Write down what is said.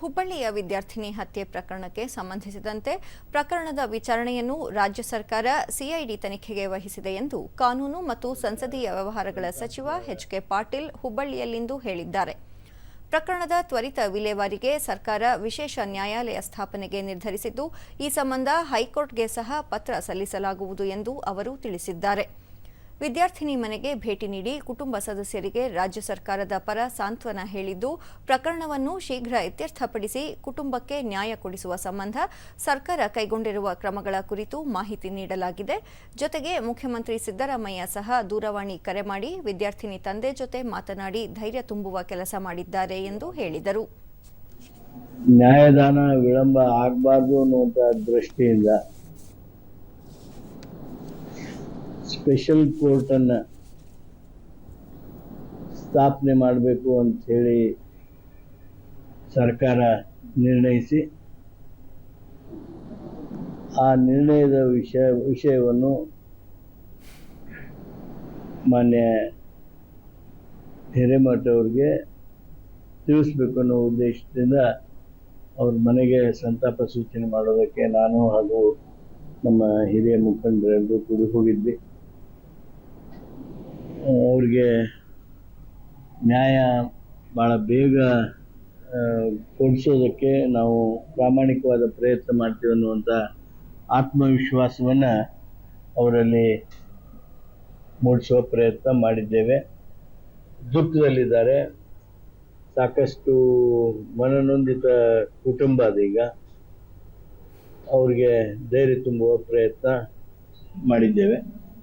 ಹುಬ್ಬಳ್ಳಿಯ ವಿದ್ಯಾರ್ಥಿನಿ ಹತ್ಯೆ ಪ್ರಕರಣಕ್ಕೆ ಸಂಬಂಧಿಸಿದಂತೆ ಪ್ರಕರಣದ ವಿಚಾರಣೆಯನ್ನು ರಾಜ್ಯ ಸರ್ಕಾರ ಸಿಐಡಿ ತನಿಖೆಗೆ ವಹಿಸಿದೆ ಎಂದು ಕಾನೂನು ಮತ್ತು ಸಂಸದೀಯ ವ್ಯವಹಾರಗಳ ಸಚಿವ ಎಚ್ ಕೆ ಪಾಟೀಲ್ ಹುಬ್ಬಳ್ಳಿಯಲ್ಲಿಂದು ಹೇಳಿದ್ದಾರೆ. ಪ್ರಕರಣದ ತ್ವರಿತ ವಿಲೇವಾರಿಗೆ ಸರ್ಕಾರ ವಿಶೇಷ ನ್ಯಾಯಾಲಯ ಸ್ಥಾಪನೆಗೆ ನಿರ್ಧರಿಸಿದ್ದು, ಈ ಸಂಬಂಧ ಹೈಕೋರ್ಟ್ಗೆ ಸಹ ಪತ್ರ ಸಲ್ಲಿಸಲಾಗುವುದು ಎಂದು ಅವರು ತಿಳಿಸಿದ್ದಾರೆ. ವಿದ್ಯಾರ್ಥಿನಿ ಮನೆಗೆ ಭೇಟಿ ನೀಡಿ ಕುಟುಂಬ ಸದಸ್ಯರಿಗೆ ರಾಜ್ಯ ಸರ್ಕಾರದ ಪರ ಸಾಂತ್ವನ ಹೇಳಿದ್ದು, ಪ್ರಕರಣವನ್ನು ಶೀಘ್ರ ಇತ್ಯರ್ಥಪಡಿಸಿ ಕುಟುಂಬಕ್ಕೆ ನ್ಯಾಯ ಕೊಡಿಸುವ ಸಂಬಂಧ ಸರ್ಕಾರ ಕೈಗೊಂಡಿರುವ ಕ್ರಮಗಳ ಕುರಿತು ಮಾಹಿತಿ ನೀಡಲಾಗಿದೆ. ಜೊತೆಗೆ ಮುಖ್ಯಮಂತ್ರಿ ಸಿದ್ದರಾಮಯ್ಯ ಸಹ ದೂರವಾಣಿ ಕರೆ ಮಾಡಿ ವಿದ್ಯಾರ್ಥಿನಿ ತಂದೆ ಜೊತೆ ಮಾತನಾಡಿ ಧೈರ್ಯ ತುಂಬುವ ಕೆಲಸ ಮಾಡಿದ್ದಾರೆ ಎಂದು ಹೇಳಿದರು. ನ್ಯಾಯದಾನ ವಿಳಂಬ ಆಗಬಾರ್ದು ಅನ್ನುವಂಥ ದೃಷ್ಟಿಯಿಂದ ಸ್ಪೆಷಲ್ ಕೋರ್ಟನ್ನು ಸ್ಥಾಪನೆ ಮಾಡಬೇಕು ಅಂತ ಹೇಳಿ ಸರ್ಕಾರ ನಿರ್ಣಯಿಸಿ ಆ ನಿರ್ಣಯದ ವಿಷಯ, ವಿಷಯವನ್ನು ಮಾನ್ಯ ಹಿರೇಮಠ ಅವ್ರಿಗೆ ತಿಳಿಸ್ಬೇಕು ಅನ್ನೋ ಉದ್ದೇಶದಿಂದ ಅವ್ರ ಮನೆಗೆ ಸಂತಾಪ ಸೂಚನೆ ಮಾಡೋದಕ್ಕೆ ನಾನು ಹಾಗೂ ನಮ್ಮ ಹಿರಿಯ ಮುಖಂಡರೆಲ್ಲರೂ ಕೂಡಿ ಹೋಗಿದ್ವಿ. ಅವ್ರಿಗೆ ನ್ಯಾಯ ಭಾಳ ಬೇಗ ಕೊಡಿಸೋದಕ್ಕೆ ನಾವು ಪ್ರಾಮಾಣಿಕವಾದ ಪ್ರಯತ್ನ ಮಾಡ್ತೀವಿ ಅನ್ನುವಂಥ ಆತ್ಮವಿಶ್ವಾಸವನ್ನು ಅವರಲ್ಲಿ ಮೂಡಿಸುವ ಪ್ರಯತ್ನ ಮಾಡಿದ್ದೇವೆ. ದುಃಖದಲ್ಲಿದ್ದಾರೆ. ಸಾಕಷ್ಟು ಮನನೊಂದಿತ ಕುಟುಂಬ ಅದೀಗ ಅವ್ರಿಗೆ ಧೈರ್ಯ ತುಂಬುವ ಪ್ರಯತ್ನ ಮಾಡಿದ್ದೇವೆ.